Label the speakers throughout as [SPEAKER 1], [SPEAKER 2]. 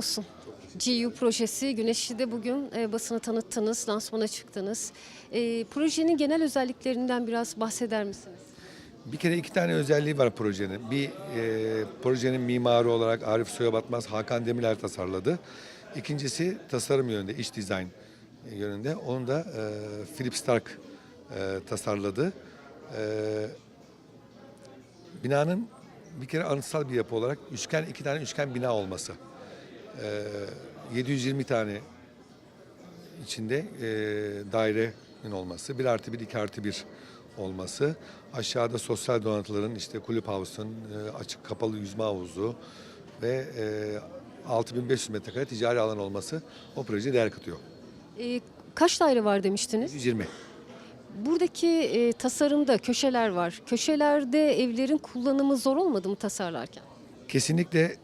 [SPEAKER 1] olsun. GU projesi Güneşli'de bugün e, basına tanıttınız, lansmana çıktınız. E, projenin genel özelliklerinden biraz bahseder misiniz?
[SPEAKER 2] Bir kere iki tane özelliği var projenin. Bir e, projenin mimarı olarak Arif Soyabatmaz, Hakan Demirel tasarladı. İkincisi tasarım yönünde, iç dizayn yönünde. Onu da e, Philip Stark e, tasarladı. E, binanın bir kere anıtsal bir yapı olarak üçgen iki tane üçgen bina olması. E, 720 tane içinde e, dairenin olması, bir artı bir, iki artı bir olması, aşağıda sosyal donatıların işte kulüp havuzun, e, açık kapalı yüzme havuzu ve e, 6500 metrekare ticari alan olması o projeye değer katıyor.
[SPEAKER 1] E, kaç daire var demiştiniz?
[SPEAKER 2] 120.
[SPEAKER 1] Buradaki e, tasarımda köşeler var. Köşelerde evlerin kullanımı zor olmadı mı tasarlarken?
[SPEAKER 2] Kesinlikle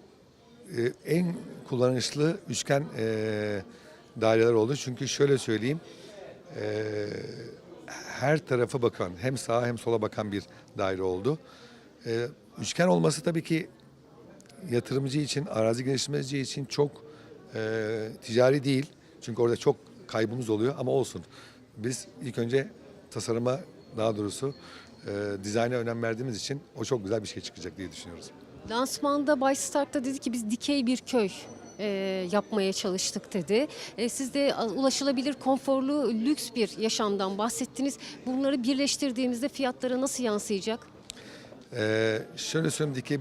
[SPEAKER 2] e, en kullanışlı üçgen e, daireler oldu. Çünkü şöyle söyleyeyim, e, her tarafa bakan, hem sağa hem sola bakan bir daire oldu. E, üçgen olması tabii ki yatırımcı için, arazi geliştirmeci için çok e, ticari değil. Çünkü orada çok kaybımız oluyor ama olsun. Biz ilk önce tasarıma, daha doğrusu e, dizayna önem verdiğimiz için o çok güzel bir şey çıkacak diye düşünüyoruz.
[SPEAKER 1] Lansmanda Bay Stark da dedi ki biz dikey bir köy e, yapmaya çalıştık dedi. E, siz de ulaşılabilir, konforlu, lüks bir yaşamdan bahsettiniz. Bunları birleştirdiğimizde fiyatlara nasıl yansıyacak?
[SPEAKER 2] Ee, şöyle söyleyeyim dikey,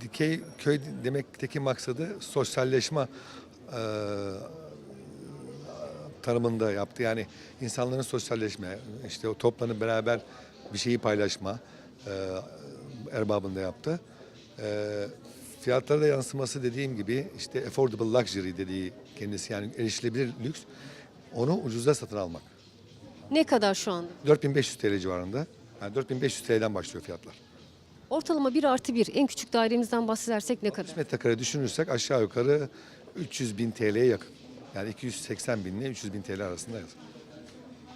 [SPEAKER 2] dikey köy demekteki maksadı sosyalleşme e, tanımında yaptı. Yani insanların sosyalleşme, işte o toplanıp beraber bir şeyi paylaşma e, erbabında yaptı. E, fiyatlara da yansıması dediğim gibi işte affordable luxury dediği kendisi yani erişilebilir lüks onu ucuza satın almak.
[SPEAKER 1] Ne kadar şu anda?
[SPEAKER 2] 4500 TL civarında. Yani 4500 TL'den başlıyor fiyatlar.
[SPEAKER 1] Ortalama 1 artı 1 en küçük dairemizden bahsedersek ne kadar?
[SPEAKER 2] metrekare düşünürsek aşağı yukarı 300 bin TL'ye yakın. Yani 280 bin ile 300 bin TL arasındayız.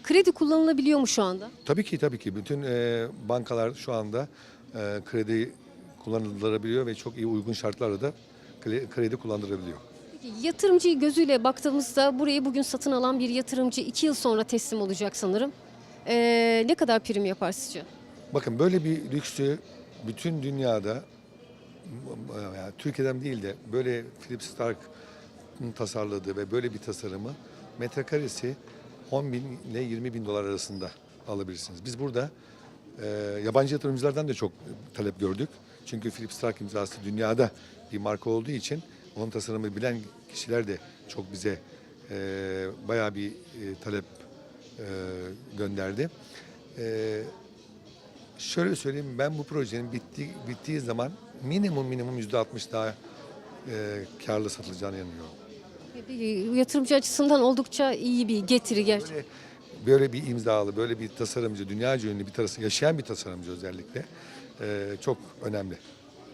[SPEAKER 1] Kredi kullanılabiliyor mu şu anda?
[SPEAKER 2] Tabii ki tabii ki bütün e, bankalar şu anda e, kredi kullanılabiliyor ve çok iyi uygun şartlarla da kre- kredi kullandırabiliyor.
[SPEAKER 1] Yatırımcı gözüyle baktığımızda burayı bugün satın alan bir yatırımcı 2 yıl sonra teslim olacak sanırım. E, ne kadar prim yapar sizce?
[SPEAKER 2] Bakın böyle bir lüksü bütün dünyada yani Türkiye'den değil de böyle Philip Stark'ın tasarladığı ve böyle bir tasarımı metrekaresi 10 bin ile 20 bin dolar arasında alabilirsiniz. Biz burada e, yabancı yatırımcılardan da çok talep gördük. Çünkü Philip Stark imzası dünyada bir marka olduğu için onun tasarımı bilen kişiler de çok bize e, bayağı bir e, talep e, gönderdi. E, Şöyle söyleyeyim ben bu projenin bitti, bittiği zaman minimum minimum yüzde 60 daha e, karlı satılacağını inanıyorum.
[SPEAKER 1] Yatırımcı açısından oldukça iyi bir getiri gerçekten.
[SPEAKER 2] Böyle, böyle bir imzalı, böyle bir tasarımcı, dünyaca ünlü bir tasarım, yaşayan bir tasarımcı özellikle e, çok önemli.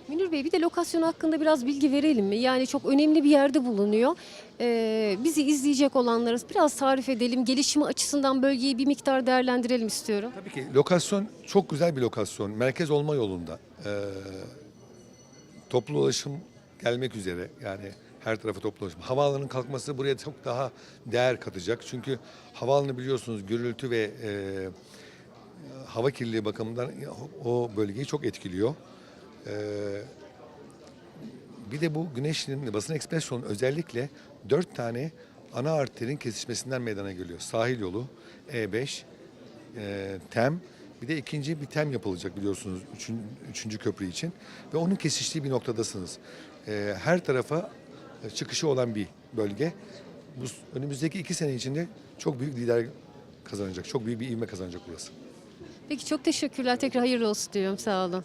[SPEAKER 1] Münir Bey bir de lokasyon hakkında biraz bilgi verelim mi? Yani çok önemli bir yerde bulunuyor. Ee, bizi izleyecek olanlara biraz tarif edelim. Gelişimi açısından bölgeyi bir miktar değerlendirelim istiyorum.
[SPEAKER 2] Tabii ki lokasyon çok güzel bir lokasyon. Merkez olma yolunda. E, toplu ulaşım gelmek üzere yani her tarafa ulaşım. Havaalanının kalkması buraya çok daha değer katacak. Çünkü havaalanı biliyorsunuz gürültü ve e, hava kirliliği bakımından o bölgeyi çok etkiliyor. E, bir de bu Güneşli'nin basın ekspresyonun özellikle dört tane ana arterin kesişmesinden meydana geliyor. Sahil yolu, E5, e, TEM, bir de ikinci bir TEM yapılacak biliyorsunuz üçün, üçüncü köprü için. Ve onun kesiştiği bir noktadasınız. E, her tarafa çıkışı olan bir bölge. Bu önümüzdeki iki sene içinde çok büyük lider kazanacak. Çok büyük bir ivme kazanacak burası.
[SPEAKER 1] Peki çok teşekkürler. Tekrar hayırlı olsun diyorum. Sağ olun.